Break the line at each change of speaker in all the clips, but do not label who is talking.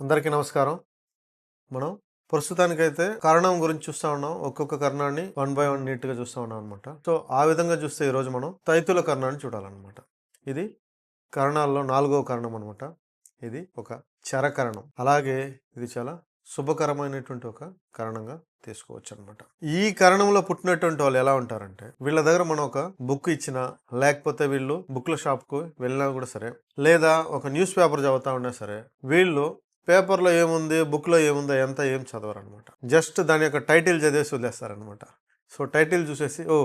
అందరికీ నమస్కారం. మనం ప్రస్తుతానికైతే కరణం గురించి చూస్తా ఉన్నాం. ఒక్కొక్క కర్ణాన్ని వన్ బై వన్ నీట్గా ఉన్నాం అనమాట సో ఆ విధంగా చూస్తే ఈరోజు మనం తైతుల కర్ణాన్ని చూడాలన్నమాట. ఇది కరణాల్లో నాలుగవ కరణం అనమాట ఇది ఒక చరకరణం అలాగే ఇది చాలా శుభకరమైనటువంటి ఒక కరణంగా తీసుకోవచ్చు అనమాట ఈ కరణంలో పుట్టినటువంటి వాళ్ళు ఎలా ఉంటారంటే వీళ్ళ దగ్గర మనం ఒక బుక్ ఇచ్చినా లేకపోతే వీళ్ళు బుక్ల షాప్కు వెళ్ళినా కూడా సరే లేదా ఒక న్యూస్ పేపర్ చదువుతా ఉన్నా సరే వీళ్ళు పేపర్లో ఏముంది బుక్లో ఏముందో ఎంత ఏం చదవరు అనమాట జస్ట్ దాని యొక్క టైటిల్ చదివేసి వదిలేస్తారనమాట. సో టైటిల్ చూసేసి ఓ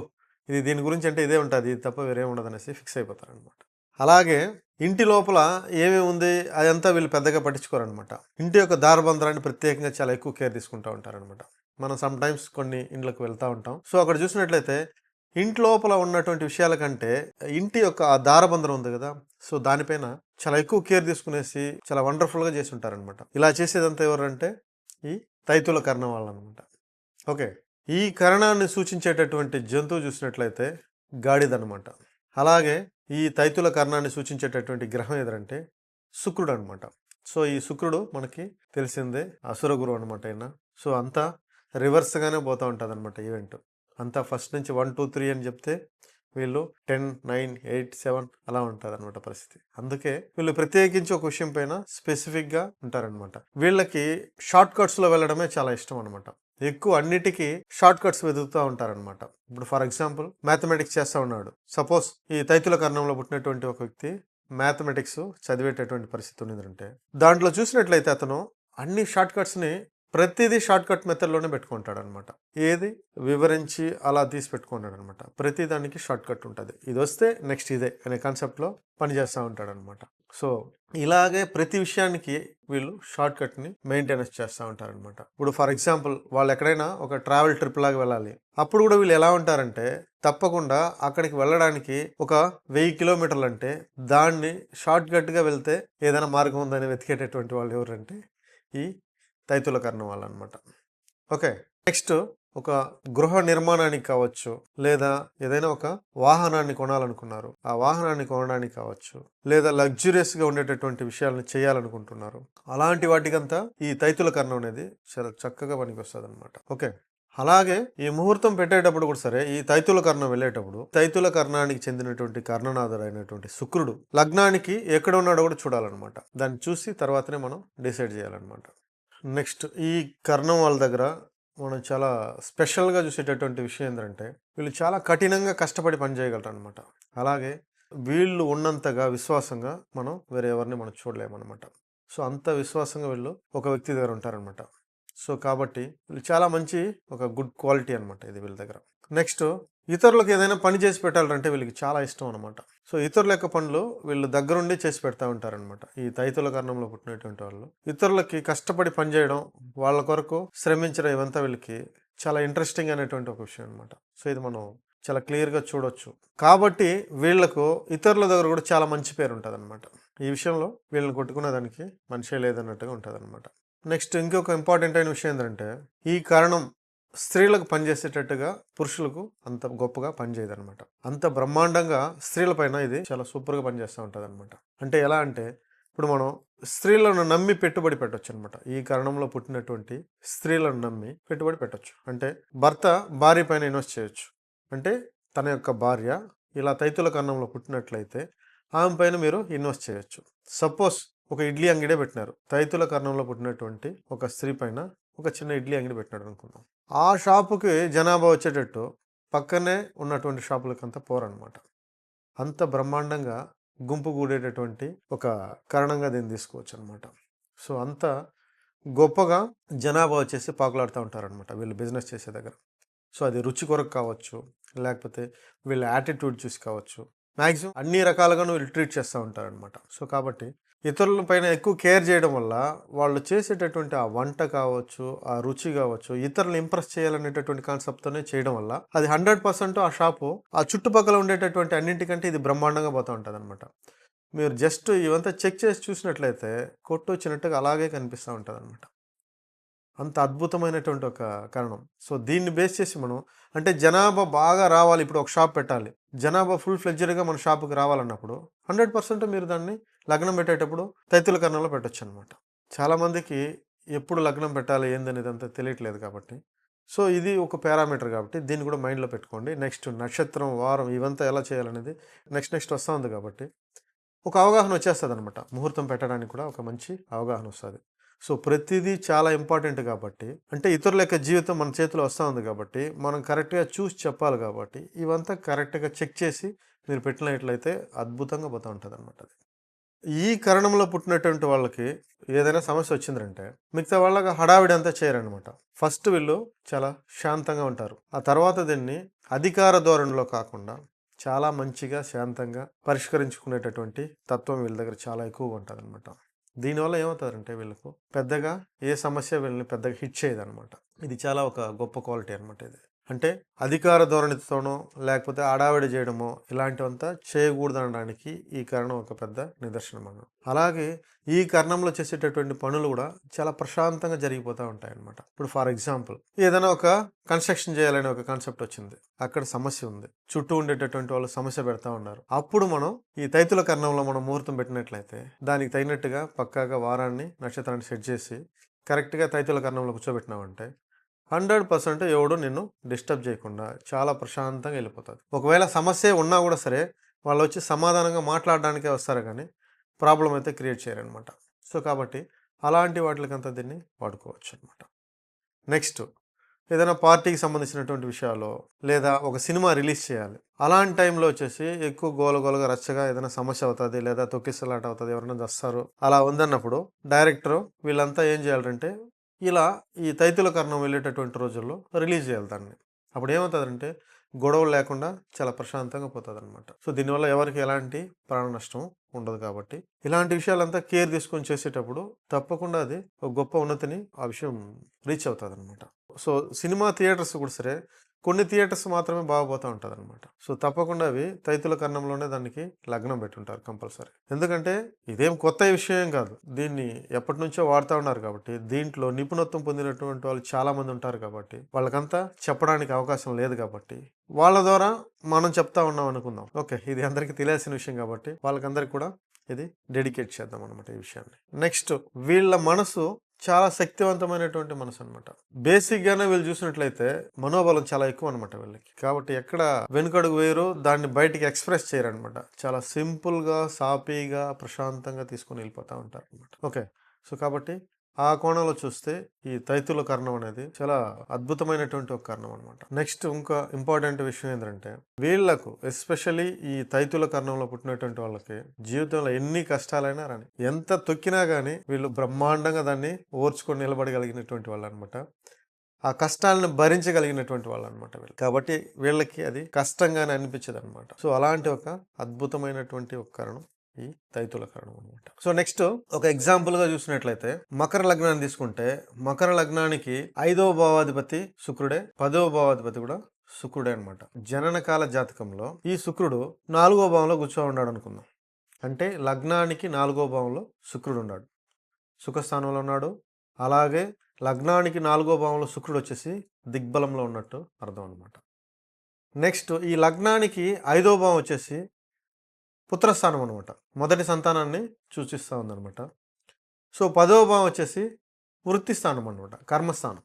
ఇది దీని గురించి అంటే ఇదే ఉంటుంది ఇది తప్ప వేరే ఉండదు అనేసి ఫిక్స్ అయిపోతారనమాట. అలాగే ఇంటి లోపల ఏమేమి ఉంది అదంతా వీళ్ళు పెద్దగా పట్టించుకోరనమాట. ఇంటి యొక్క దారబంధరాన్ని ప్రత్యేకంగా చాలా ఎక్కువ కేర్ తీసుకుంటూ ఉంటారనమాట. మనం సమ్ టైమ్స్ కొన్ని ఇండ్లకు వెళ్తూ ఉంటాం. సో అక్కడ చూసినట్లయితే ఇంటి లోపల ఉన్నటువంటి విషయాల కంటే ఇంటి యొక్క ఆ దారబంధం ఉంది కదా సో దానిపైన చాలా ఎక్కువ కేర్ తీసుకునేసి చాలా వండర్ఫుల్గా చేసి ఉంటారనమాట ఇలా చేసేదంతా ఎవరంటే ఈ తైతుల కర్ణ వాళ్ళు అనమాట ఓకే ఈ కరణాన్ని సూచించేటటువంటి జంతువు చూసినట్లయితే గాడిదనమాట అలాగే ఈ తైతుల కర్ణాన్ని సూచించేటటువంటి గ్రహం ఏదంటే శుక్రుడు అనమాట సో ఈ శుక్రుడు మనకి తెలిసిందే అసురగురు అనమాట అయినా సో అంతా రివర్స్గానే పోతూ ఉంటుంది అనమాట ఈవెంట్. అంతా ఫస్ట్ నుంచి వన్ టూ త్రీ అని చెప్తే వీళ్ళు టెన్ నైన్ ఎయిట్ సెవెన్ అలా ఉంటుంది అనమాట పరిస్థితి. అందుకే వీళ్ళు ప్రత్యేకించి ఒక విషయం పైన స్పెసిఫిక్గా ఉంటారనమాట వీళ్ళకి షార్ట్ కట్స్లో వెళ్ళడమే చాలా ఇష్టం అనమాట ఎక్కువ అన్నిటికీ షార్ట్ కట్స్ వెతుకుతూ ఉంటారనమాట ఇప్పుడు ఫర్ ఎగ్జాంపుల్ మ్యాథమెటిక్స్ చేస్తూ ఉన్నాడు. సపోజ్ ఈ తైతుల కర్ణంలో పుట్టినటువంటి ఒక వ్యక్తి మ్యాథమెటిక్స్ చదివేటటువంటి పరిస్థితి ఉన్నదంటే దాంట్లో చూసినట్లయితే అతను అన్ని షార్ట్ కట్స్ని ప్రతిదీ షార్ట్కట్ మెథడ్లోనే పెట్టుకుంటాడు అనమాట ఏది? వివరించి అలా తీసి పెట్టుకుంటాడు అనమాట ప్రతి దానికి ఉంటుంది. ఇది వస్తే నెక్స్ట్ ఇదే అనే కాన్సెప్ట్లో పనిచేస్తూ ఉంటాడు అనమాట సో ఇలాగే ప్రతి విషయానికి వీళ్ళు షార్ట్ కట్ని మెయింటెనెన్స్ చేస్తూ ఉంటారనమాట. ఇప్పుడు ఫర్ ఎగ్జాంపుల్ వాళ్ళు ఎక్కడైనా ఒక ట్రావెల్ ట్రిప్ లాగా వెళ్ళాలి. అప్పుడు కూడా వీళ్ళు ఎలా ఉంటారంటే తప్పకుండా అక్కడికి వెళ్ళడానికి ఒక వెయ్యి కిలోమీటర్లు అంటే దాన్ని షార్ట్ కట్గా వెళ్తే ఏదైనా మార్గం ఉందని వెతికేటటువంటి వాళ్ళు ఎవరంటే ఈ తైతుల కర్ణం వాళ్ళు అనమాట ఓకే. నెక్స్ట్ ఒక గృహ నిర్మాణానికి కావచ్చు లేదా ఏదైనా ఒక వాహనాన్ని కొనాలనుకున్నారు. ఆ వాహనాన్ని కొనడానికి కావచ్చు లేదా లగ్జూరియస్గా ఉండేటటువంటి విషయాలను చేయాలనుకుంటున్నారు. అలాంటి వాటికంతా ఈ తైతుల కర్ణం అనేది చాలా చక్కగా పనికి వస్తుంది అనమాట ఓకే. అలాగే ఈ ముహూర్తం పెట్టేటప్పుడు కూడా సరే ఈ తైతుల కర్ణం వెళ్ళేటప్పుడు తైతుల కర్ణానికి చెందినటువంటి కర్ణనాథుడు అయినటువంటి శుక్రుడు లగ్నానికి ఎక్కడ ఉన్నాడో కూడా చూడాలన్నమాట. దాన్ని చూసి తర్వాతనే మనం డిసైడ్ చేయాలన్నమాట. నెక్స్ట్ ఈ కర్ణం వాళ్ళ దగ్గర మనం చాలా స్పెషల్గా చూసేటటువంటి విషయం ఏంటంటే వీళ్ళు చాలా కఠినంగా కష్టపడి పనిచేయగలరు అనమాట అలాగే వీళ్ళు ఉన్నంతగా విశ్వాసంగా మనం వేరే ఎవరిని మనం చూడలేమన్నమాట. సో అంత విశ్వాసంగా వీళ్ళు ఒక వ్యక్తి దగ్గర ఉంటారనమాట సో కాబట్టి వీళ్ళు చాలా మంచి ఒక గుడ్ క్వాలిటీ అనమాట ఇది వీళ్ళ దగ్గర. నెక్స్ట్ ఇతరులకు ఏదైనా పని చేసి పెట్టాలంటే వీళ్ళకి చాలా ఇష్టం అనమాట సో ఇతరుల యొక్క పనులు వీళ్ళు దగ్గరుండి చేసి పెడతా ఉంటారనమాట ఈ తైతుల కర్ణంలో పుట్టినటువంటి వాళ్ళు. ఇతరులకి కష్టపడి పనిచేయడం వాళ్ళ కొరకు శ్రమించడం ఇవంతా వీళ్ళకి చాలా ఇంట్రెస్టింగ్ అనేటువంటి ఒక విషయం అనమాట సో ఇది మనం చాలా క్లియర్గా చూడొచ్చు. కాబట్టి వీళ్ళకు ఇతరుల దగ్గర కూడా చాలా మంచి పేరు ఉంటుంది అనమాట ఈ విషయంలో వీళ్ళని కొట్టుకునే దానికి మనిషే లేదన్నట్టుగా ఉంటుంది అనమాట నెక్స్ట్ ఇంకొక ఇంపార్టెంట్ అయిన విషయం ఏంటంటే ఈ కారణం స్త్రీలకు పనిచేసేటట్టుగా పురుషులకు అంత గొప్పగా పనిచేయదు అనమాట అంత బ్రహ్మాండంగా స్త్రీల పైన ఇది చాలా సూపర్గా పనిచేస్తూ ఉంటుంది అనమాట అంటే ఎలా అంటే ఇప్పుడు మనం స్త్రీలను నమ్మి పెట్టుబడి పెట్టొచ్చు అనమాట ఈ కరణంలో పుట్టినటువంటి స్త్రీలను నమ్మి పెట్టుబడి పెట్టొచ్చు. అంటే భర్త భార్య పైన ఇన్వెస్ట్ చేయొచ్చు. అంటే తన యొక్క భార్య ఇలా తైతుల కన్నంలో పుట్టినట్లయితే ఆమె పైన మీరు ఇన్వెస్ట్ చేయొచ్చు. సపోజ్ ఒక ఇడ్లీ అంగిడే పెట్టినారు. తైతుల కర్ణంలో పుట్టినటువంటి ఒక స్త్రీ పైన ఒక చిన్న ఇడ్లీ అంగడి పెట్టినాడు అనుకుందాం. ఆ షాపుకి జనాభా వచ్చేటట్టు పక్కనే ఉన్నటువంటి షాపులకంతా పోరనమాట అంత బ్రహ్మాండంగా గుంపు కూడేటటువంటి ఒక కారణంగా దీన్ని తీసుకోవచ్చు అనమాట సో అంత గొప్పగా జనాభా వచ్చేసి పాకులాడుతూ ఉంటారనమాట వీళ్ళు బిజినెస్ చేసే దగ్గర. సో అది రుచి కొరకు కావచ్చు లేకపోతే వీళ్ళ యాటిట్యూడ్ చూసి కావచ్చు మ్యాక్సిమం అన్ని రకాలుగాను వీళ్ళు ట్రీట్ చేస్తూ ఉంటారనమాట సో కాబట్టి ఇతరుల పైన ఎక్కువ కేర్ చేయడం వల్ల వాళ్ళు చేసేటటువంటి ఆ వంట కావచ్చు ఆ రుచి కావచ్చు ఇతరులను ఇంప్రెస్ చేయాలనేటటువంటి కాన్సెప్ట్తోనే చేయడం వల్ల అది హండ్రెడ్ పర్సెంట్ ఆ షాపు ఆ చుట్టుపక్కల ఉండేటటువంటి అన్నింటికంటే ఇది బ్రహ్మాండంగా పోతూ ఉంటుంది అనమాట మీరు జస్ట్ ఇవంతా చెక్ చేసి చూసినట్లయితే కొట్టు వచ్చినట్టుగా అలాగే కనిపిస్తూ ఉంటుంది అనమాట అంత అద్భుతమైనటువంటి ఒక కారణం. సో దీన్ని బేస్ చేసి మనం అంటే జనాభా బాగా రావాలి ఇప్పుడు ఒక షాప్ పెట్టాలి. జనాభా ఫుల్ ఫ్లెడ్జర్గా మన షాపుకి రావాలన్నప్పుడు హండ్రెడ్ పర్సెంట్ మీరు దాన్ని లగ్నం పెట్టేటప్పుడు తైతుల కర్ణంలో పెట్టొచ్చు అనమాట చాలామందికి ఎప్పుడు లగ్నం పెట్టాలి ఏందనేది అంతా తెలియట్లేదు కాబట్టి. సో ఇది ఒక పారామీటర్ కాబట్టి దీన్ని కూడా మైండ్లో పెట్టుకోండి. నెక్స్ట్ నక్షత్రం వారం ఇవంతా ఎలా చేయాలనేది నెక్స్ట్ నెక్స్ట్ వస్తూ ఉంది కాబట్టి. ఒక అవగాహన వచ్చేస్తుంది అనమాట ముహూర్తం పెట్టడానికి కూడా ఒక మంచి అవగాహన వస్తుంది. సో ప్రతిదీ చాలా ఇంపార్టెంట్ కాబట్టి అంటే ఇతరుల యొక్క జీవితం మన చేతిలో వస్తూ ఉంది కాబట్టి మనం కరెక్ట్గా చూసి చెప్పాలి కాబట్టి ఇవంతా కరెక్ట్గా చెక్ చేసి మీరు పెట్టినట్లయితే అద్భుతంగా పోతూ ఉంటుంది అనమాట అది. ఈ కరణంలో పుట్టినటువంటి వాళ్ళకి ఏదైనా సమస్య వచ్చిందంటే మిగతా వాళ్ళకి హడావిడి అంతా చేయరనమాట ఫస్ట్ వీళ్ళు చాలా శాంతంగా ఉంటారు. ఆ తర్వాత దీన్ని అధికార ధోరణిలో కాకుండా చాలా మంచిగా శాంతంగా పరిష్కరించుకునేటటువంటి తత్వం వీళ్ళ దగ్గర చాలా ఎక్కువగా ఉంటుంది అనమాట దీనివల్ల ఏమవుతారంటే వీళ్ళకు పెద్దగా ఏ సమస్య వీళ్ళని పెద్దగా హిట్ చేయదు అనమాట ఇది చాలా ఒక గొప్ప క్వాలిటీ అనమాట ఇది. అంటే అధికార ధోరణితోనో లేకపోతే ఆడావిడి చేయడమో ఇలాంటివంతా చేయకూడదనడానికి ఈ కారణం ఒక పెద్ద నిదర్శనం అన్న అలాగే ఈ కర్ణంలో చేసేటటువంటి పనులు కూడా చాలా ప్రశాంతంగా జరిగిపోతూ ఉంటాయన్నమాట. ఇప్పుడు ఫర్ ఎగ్జాంపుల్ ఏదైనా ఒక కన్స్ట్రక్షన్ చేయాలనే ఒక కాన్సెప్ట్ వచ్చింది. అక్కడ సమస్య ఉంది. చుట్టూ ఉండేటటువంటి వాళ్ళు సమస్య పెడతా ఉన్నారు. అప్పుడు మనం ఈ తైతుల కర్ణంలో మనం ముహూర్తం పెట్టినట్లయితే దానికి తగినట్టుగా పక్కాగా వారాన్ని నక్షత్రాన్ని సెట్ చేసి కరెక్ట్గా తైతుల కర్ణంలో కూర్చోబెట్టినామంటే హండ్రెడ్ పర్సెంట్ ఎవడు నిన్ను డిస్టర్బ్ చేయకుండా చాలా ప్రశాంతంగా వెళ్ళిపోతుంది ఒకవేళ సమస్య ఉన్నా కూడా సరే వాళ్ళు వచ్చి సమాధానంగా మాట్లాడడానికే వస్తారు కానీ ప్రాబ్లం అయితే క్రియేట్ చేయరనమాట సో కాబట్టి అలాంటి వాటికంతా దీన్ని వాడుకోవచ్చు అనమాట నెక్స్ట్ ఏదైనా పార్టీకి సంబంధించినటువంటి విషయాలు లేదా ఒక సినిమా రిలీజ్ చేయాలి. అలాంటి టైంలో వచ్చేసి ఎక్కువ గోలగోలుగా రచ్చగా ఏదైనా సమస్య అవుతుంది లేదా తొక్కిసలాట అవుతుంది ఎవరైనా దస్తారు అలా ఉందన్నప్పుడు డైరెక్టర్ వీళ్ళంతా ఏం చేయాలంటే ఇలా ఈ తైతుల కర్ణం వెళ్ళేటటువంటి రోజుల్లో రిలీజ్ చేయాలి దాన్ని. అప్పుడు ఏమవుతుందంటే గొడవలు లేకుండా చాలా ప్రశాంతంగా పోతుంది అనమాట సో దీనివల్ల ఎవరికి ఎలాంటి ప్రాణ నష్టం ఉండదు కాబట్టి ఇలాంటి విషయాలంతా కేర్ తీసుకొని చేసేటప్పుడు తప్పకుండా అది ఒక గొప్ప ఉన్నతిని ఆ విషయం రీచ్ అవుతుంది అనమాట సో సినిమా థియేటర్స్ కూడా సరే కొన్ని థియేటర్స్ మాత్రమే బాగుపోతూ ఉంటుంది అనమాట సో తప్పకుండా అవి తైతుల కర్ణంలోనే దానికి లగ్నం పెట్టుంటారు కంపల్సరీ. ఎందుకంటే ఇదేం కొత్త విషయం కాదు. దీన్ని ఎప్పటి నుంచో వాడుతూ ఉన్నారు కాబట్టి దీంట్లో నిపుణత్వం పొందినటువంటి వాళ్ళు చాలా మంది ఉంటారు కాబట్టి వాళ్ళకంతా చెప్పడానికి అవకాశం లేదు కాబట్టి వాళ్ళ ద్వారా మనం చెప్తా ఉన్నాం అనుకుందాం. ఓకే ఇది అందరికీ తెలియాల్సిన విషయం కాబట్టి వాళ్ళకందరికి కూడా ఇది డెడికేట్ చేద్దాం అనమాట ఈ విషయాన్ని. నెక్స్ట్ వీళ్ళ మనసు చాలా శక్తివంతమైనటువంటి మనసు అనమాట బేసిక్గానే వీళ్ళు చూసినట్లయితే మనోబలం చాలా ఎక్కువ అనమాట వీళ్ళకి. కాబట్టి ఎక్కడ వెనుకడుగు వేయరు దాన్ని బయటికి ఎక్స్ప్రెస్ చేయరనమాట చాలా సింపుల్గా సాఫీగా ప్రశాంతంగా తీసుకొని వెళ్ళిపోతూ ఉంటారు అనమాట ఓకే. సో కాబట్టి ఆ కోణంలో చూస్తే ఈ తైతుల కర్ణం అనేది చాలా అద్భుతమైనటువంటి ఒక కర్ణం అనమాట నెక్స్ట్ ఇంకా ఇంపార్టెంట్ విషయం ఏంటంటే వీళ్ళకు ఎస్పెషల్లీ ఈ తైతుల కర్ణంలో పుట్టినటువంటి వాళ్ళకి జీవితంలో ఎన్ని కష్టాలైనా రాని ఎంత తొక్కినా కానీ వీళ్ళు బ్రహ్మాండంగా దాన్ని ఓర్చుకొని నిలబడగలిగినటువంటి వాళ్ళు అనమాట ఆ కష్టాలను భరించగలిగినటువంటి వాళ్ళు అనమాట వీళ్ళు. కాబట్టి వీళ్ళకి అది కష్టంగానే అనిపించదు అనమాట సో అలాంటి ఒక అద్భుతమైనటువంటి ఒక కారణం. ఈ తైతుల కారణం అనమాట సో నెక్స్ట్ ఒక ఎగ్జాంపుల్గా చూసినట్లయితే మకర లగ్నాన్ని తీసుకుంటే మకర లగ్నానికి ఐదవ భావాధిపతి శుక్రుడే పదవ భావాధిపతి కూడా శుక్రుడే అనమాట జననకాల జాతకంలో ఈ శుక్రుడు నాలుగో భావంలో కూర్చో ఉన్నాడు అనుకుందాం. అంటే లగ్నానికి నాలుగో భావంలో శుక్రుడు ఉన్నాడు. సుఖస్థానంలో ఉన్నాడు. అలాగే లగ్నానికి నాలుగో భావంలో శుక్రుడు వచ్చేసి దిగ్బలంలో ఉన్నట్టు అర్థం అనమాట నెక్స్ట్ ఈ లగ్నానికి ఐదో భావం వచ్చేసి పుత్రస్థానం అనమాట మొదటి సంతానాన్ని సూచిస్తూ ఉందనమాట. సో పదవ భావం వచ్చేసి వృత్తి స్థానం అనమాట కర్మస్థానం.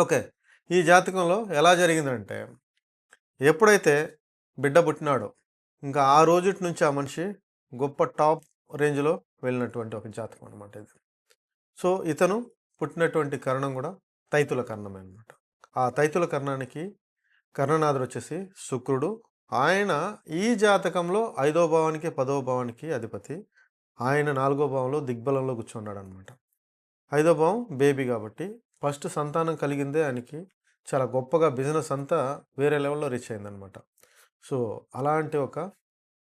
ఓకే. ఈ జాతకంలో ఎలా జరిగిందంటే ఎప్పుడైతే బిడ్డ పుట్టినాడో ఇంకా ఆ రోజుటి నుంచి ఆ మనిషి గొప్ప టాప్ రేంజ్లో వెళ్ళినటువంటి ఒక జాతకం అనమాట ఇది. సో ఇతను పుట్టినటువంటి కరణం కూడా తైతుల కర్ణమే అనమాట ఆ తైతుల కర్ణానికి కర్ణనాథుడు వచ్చేసి శుక్రుడు ఆయన ఈ జాతకంలో ఐదో భావానికి పదో భావానికి అధిపతి. ఆయన నాలుగో భావంలో దిగ్బలంలో కూర్చున్నాడు అనమాట ఐదో భావం బేబీ కాబట్టి ఫస్ట్ సంతానం కలిగిందే ఆయనకి. చాలా గొప్పగా బిజినెస్ అంతా వేరే లెవెల్లో రీచ్ అయిందనమాట. సో అలాంటి ఒక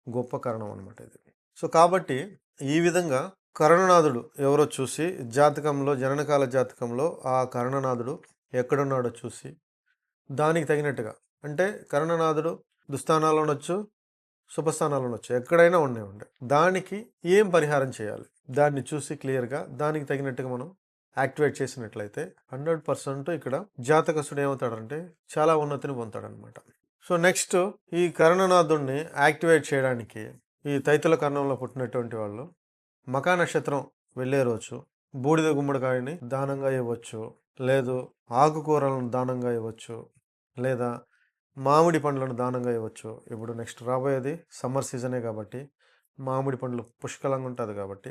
గొప్ప కారణం అనమాట ఇది. సో కాబట్టి ఈ విధంగా కరుణనాథుడు ఎవరో చూసి జాతకంలో జననకాల జాతకంలో ఆ కరుణనాథుడు ఎక్కడున్నాడో చూసి దానికి తగినట్టుగా అంటే కరుణనాథుడు దుస్థానాలు ఉండొచ్చు శుభస్థానాలు ఉండొచ్చు ఎక్కడైనా ఉండే ఉండే. దానికి ఏం పరిహారం చేయాలి? దాన్ని చూసి క్లియర్గా దానికి తగినట్టుగా మనం యాక్టివేట్ చేసినట్లయితే హండ్రెడ్ పర్సెంట్ ఇక్కడ జాతకస్తుడు ఏమవుతాడంటే చాలా ఉన్నతిని పొందుతాడనమాట. సో నెక్స్ట్ ఈ కర్ణనాథుడిని యాక్టివేట్ చేయడానికి ఈ తైతుల కర్ణంలో పుట్టినటువంటి వాళ్ళు మకా నక్షత్రం వెళ్ళే రోజు బూడిద గుమ్మడికాయని దానంగా ఇవ్వచ్చు లేదు ఆకుకూరలను దానంగా ఇవ్వచ్చు లేదా మామిడి పండ్లను దానంగా ఇవ్వచ్చు. ఇప్పుడు నెక్స్ట్ రాబోయేది సమ్మర్ సీజనే కాబట్టి మామిడి పండ్లు పుష్కలంగా ఉంటుంది కాబట్టి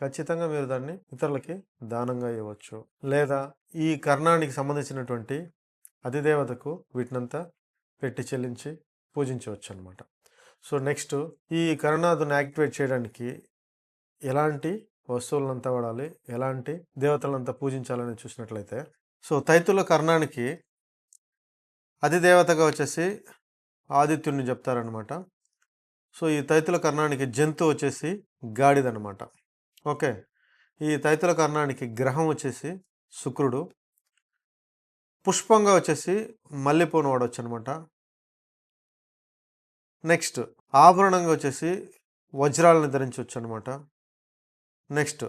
ఖచ్చితంగా మీరు దాన్ని ఇతరులకి దానంగా ఇవ్వచ్చు. లేదా ఈ కర్ణానికి సంబంధించినటువంటి అధిదేవతకు వీటినంతా పెట్టి చెల్లించి పూజించవచ్చు అనమాట సో నెక్స్ట్ ఈ కరుణాదుని యాక్టివేట్ చేయడానికి ఎలాంటి వస్తువులంతా వాడాలి ఎలాంటి దేవతలంతా పూజించాలని చూసినట్లయితే సో తైతుల కర్ణానికి అధిదేవతగా వచ్చేసి ఆదిత్యుడిని చెప్తారనమాట సో ఈ తైతుల కర్ణానికి జంతువు వచ్చేసి గాడిదనమాట ఓకే. ఈ తైతుల కర్ణానికి గ్రహం వచ్చేసి శుక్రుడు. పుష్పంగా వచ్చేసి మల్లెపూను వాడవచ్చు అనమాట నెక్స్ట్ ఆభరణంగా వచ్చేసి వజ్రాలను ధరించవచ్చు అనమాట నెక్స్ట్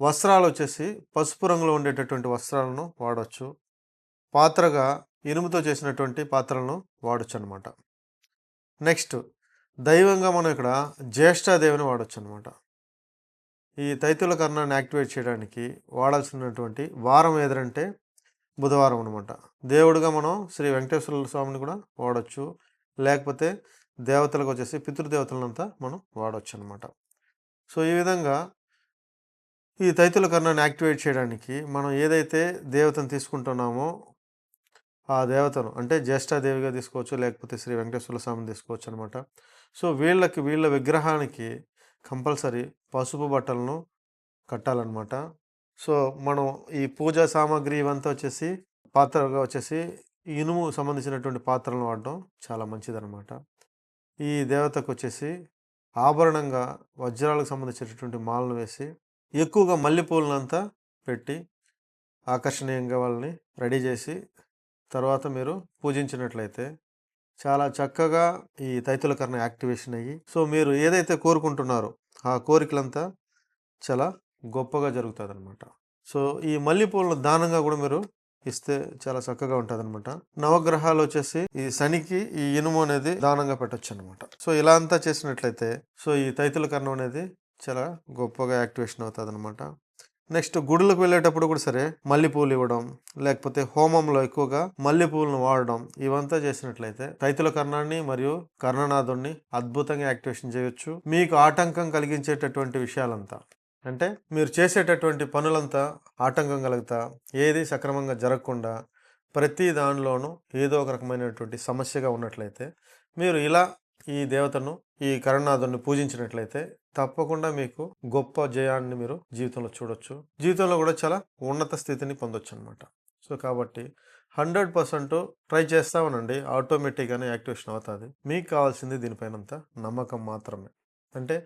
వస్త్రాలు వచ్చేసి పసుపు రంగులో ఉండేటటువంటి వస్త్రాలను వాడవచ్చు పాత్రగా ఇనుముతో చేసినటువంటి పాత్రలను వాడచ్చు అనమాట నెక్స్ట్ దైవంగా మనం ఇక్కడ జ్యేష్ఠాదేవిని వాడచ్చు అనమాట ఈ తైతుల కర్ణాన్ని యాక్టివేట్ చేయడానికి వాడాల్సినటువంటి వారం ఏదంటే బుధవారం అనమాట దేవుడిగా మనం శ్రీ వెంకటేశ్వర స్వామిని కూడా వాడచ్చు. లేకపోతే దేవతలకు వచ్చేసి పితృదేవతలంతా మనం వాడచ్చు అనమాట సో ఈ విధంగా ఈ తైతుల కర్ణాన్ని యాక్టివేట్ చేయడానికి మనం ఏదైతే దేవతను తీసుకుంటున్నామో ఆ దేవతను అంటే జ్యేష్ఠాదేవిగా తీసుకోవచ్చు లేకపోతే శ్రీ వెంకటేశ్వర స్వామిని తీసుకోవచ్చు అనమాట సో వీళ్ళకి వీళ్ళ విగ్రహానికి కంపల్సరీ పసుపు బట్టలను కట్టాలన్నమాట. సో మనం ఈ పూజా సామాగ్రి ఇవంతా వచ్చేసి పాత్రగా వచ్చేసి ఇనుము సంబంధించినటువంటి పాత్రలను వాడడం చాలా మంచిదన్నమాట. ఈ దేవతకు వచ్చేసి ఆభరణంగా వజ్రాలకు సంబంధించినటువంటి మాలను వేసి ఎక్కువగా మల్లెపూలనంతా పెట్టి ఆకర్షణీయంగా వాళ్ళని రెడీ చేసి తర్వాత మీరు పూజించినట్లయితే చాలా చక్కగా ఈ తైతులకర్ణ యాక్టివేషన్ అయ్యి సో మీరు ఏదైతే కోరుకుంటున్నారో ఆ కోరికలంతా చాలా గొప్పగా జరుగుతుంది అనమాట సో ఈ మల్లెపూలను దానంగా కూడా మీరు ఇస్తే చాలా చక్కగా ఉంటుంది అనమాట నవగ్రహాలు వచ్చేసి ఈ శనికి ఈ ఇనుము అనేది దానంగా పెట్టచ్చు అనమాట సో ఇలా అంతా చేసినట్లయితే సో ఈ తైతుల కర్ణం అనేది చాలా గొప్పగా యాక్టివేషన్ అవుతుంది అనమాట నెక్స్ట్ గుడులకు వెళ్ళేటప్పుడు కూడా సరే మల్లెపూలు ఇవ్వడం లేకపోతే హోమంలో ఎక్కువగా మల్లెపూలను వాడడం ఇవంతా చేసినట్లయితే తైతుల కర్ణాన్ని మరియు కర్ణనాథుణ్ణి అద్భుతంగా యాక్టివేషన్ చేయొచ్చు. మీకు ఆటంకం కలిగించేటటువంటి విషయాలంతా అంటే మీరు చేసేటటువంటి పనులంతా ఆటంకం కలుగుతా ఏది సక్రమంగా జరగకుండా ప్రతి దానిలోనూ ఏదో ఒక రకమైనటువంటి సమస్యగా ఉన్నట్లయితే మీరు ఇలా ఈ దేవతను ఈ కరుణాథుని పూజించినట్లయితే తప్పకుండా మీకు గొప్ప జయాన్ని మీరు జీవితంలో చూడొచ్చు. జీవితంలో కూడా చాలా ఉన్నత స్థితిని పొందొచ్చు అనమాట సో కాబట్టి హండ్రెడ్ పర్సెంట్ ట్రై చేస్తా ఉండండి ఆటోమేటిక్గానే యాక్టివేషన్ అవుతుంది. మీకు కావాల్సింది దీనిపైనంత నమ్మకం మాత్రమే. అంటే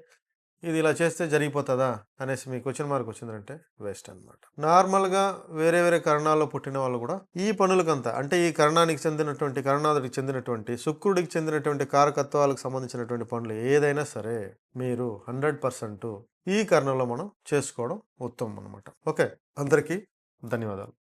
ఇది ఇలా చేస్తే జరిగిపోతుందా అనేసి మీకు క్వశ్చన్ మార్క్ వచ్చిందంటే వేస్ట్ అనమాట నార్మల్గా వేరే వేరే కరణాల్లో పుట్టిన వాళ్ళు కూడా ఈ పనులకంతా అంటే ఈ కరణానికి చెందినటువంటి కరణాదుడికి చెందినటువంటి శుక్రుడికి చెందినటువంటి కారకత్వాలకు సంబంధించినటువంటి పనులు ఏదైనా సరే మీరు హండ్రెడ్ పర్సెంట్ ఈ కరణంలో మనం చేసుకోవడం ఉత్తమం అనమాట ఓకే అందరికీ ధన్యవాదాలు.